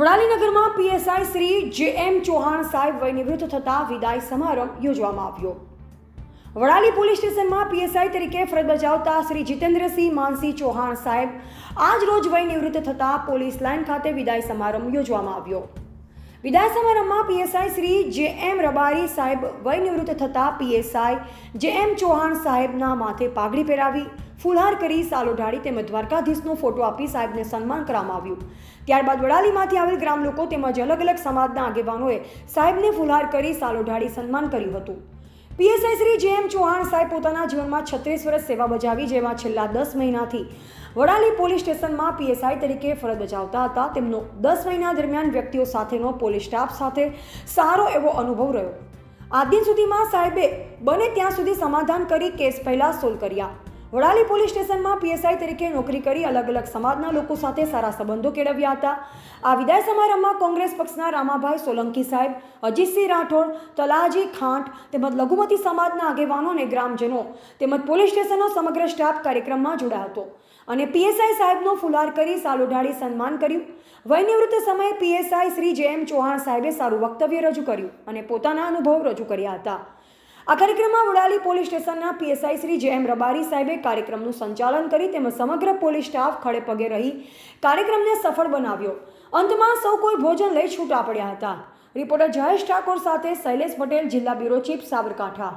વડાલીનગરમાં PSI Shri જે એમ ચૌહાણ સાહેબ વય નિવૃત્ત થતા વિદાય સમારંભ યોજવામાં આવ્યો. વડાલી પોલીસ સ્ટેશનમાં પીએસઆઈ તરીકે ફરજ બજાવતા શ્રી જીતેન્દ્રસિંહ માનસિંહ ચૌહાણ સાહેબ આજ રોજ વય નિવૃત્ત થતા પોલીસ લાઇન ખાતે વિદાય સમારંભ યોજવામાં આવ્યો. વિદાય સમારંભમાં પીએસઆઈ શ્રી જે એમ રબારી સાહેબ વય નિવૃત્ત થતા પીએસઆઈ જે એમ ચૌહાણ સાહેબના માથે પાઘડી પહેરાવી, ફુલહાર કરી, સાલો ઢાળી તેમજ દ્વારકાધીશનો ફોટો આપી સાહેબને સન્માન કરવામાં આવ્યું. ત્યારબાદ વડાલીમાંથી આવેલ ગ્રામ લોકો તેમજ અલગ અલગ સમાજના આગેવાનોએ સાહેબને ફુલહાર કરી, સાલો ઢાળી સન્માન કર્યું હતું. પીએસઆઈ શ્રી જે એમ ચૌહાણ સાહેબ પોતાના જીવનમાં છત્રીસ વર્ષ સેવા બજાવી, જેમાં છેલ્લા દસ મહિનાથી વડાલી પોલીસ સ્ટેશનમાં પીએસઆઈ તરીકે ફરજ બજાવતા હતા. તેમનો દસ મહિના દરમિયાન વ્યક્તિઓ સાથેનો પોલીસ સ્ટાફ સાથે સારો એવો અનુભવ રહ્યો. આ દિન સુધીમાં સાહેબે બને ત્યાં સુધી સમાધાન કરી કેસ પહેલાં સોલ્વ કર્યા. વડાલી પોલીસ સ્ટેશનમાં પીએસઆઈ તરીકે નોકરી કરી અલગ અલગ સમાજના લોકો સાથે સારા સંબંધો કેળવ્યા હતા. આ વિદાય સમારંભમાં કોંગ્રેસ પક્ષના રામાભાઈ સોલંકી સાહેબ, અજીતસિંહ રાઠોડ, તલાજી ખાંટ તેમજ લઘુમતી સમાજના આગેવાનો અને ગ્રામજનો તેમજ પોલીસ સ્ટેશનનો સમગ્ર સ્ટાફ કાર્યક્રમમાં જોડાયો હતો અને પીએસઆઈ સાહેબનો ફુલાર કરી સાલ ઢાળી સન્માન કર્યું. વયનિવૃત્ત સમયે પીએસઆઈ શ્રી જે એમ ચૌહાણ સાહેબે સારું વક્તવ્ય રજૂ કર્યું અને પોતાના અનુભવ રજૂ કર્યા હતા. આ કાર્યક્રમમાં વડાલી પોલીસ સ્ટેશનના પીએસઆઈ શ્રી જે રબારી સાહેબે કાર્યક્રમનું સંચાલન કરી તેમજ સમગ્ર પોલીસ સ્ટાફ ખડે પગે રહી કાર્યક્રમને સફળ બનાવ્યો. અંતમાં સૌ કોઈ ભોજન લઈ છૂટા પડ્યા હતા. રિપોર્ટર જયેશ ઠાકોર સાથે શૈલેષ પટેલ, જિલ્લા બ્યુરો ચીફ સાબરકાંઠા.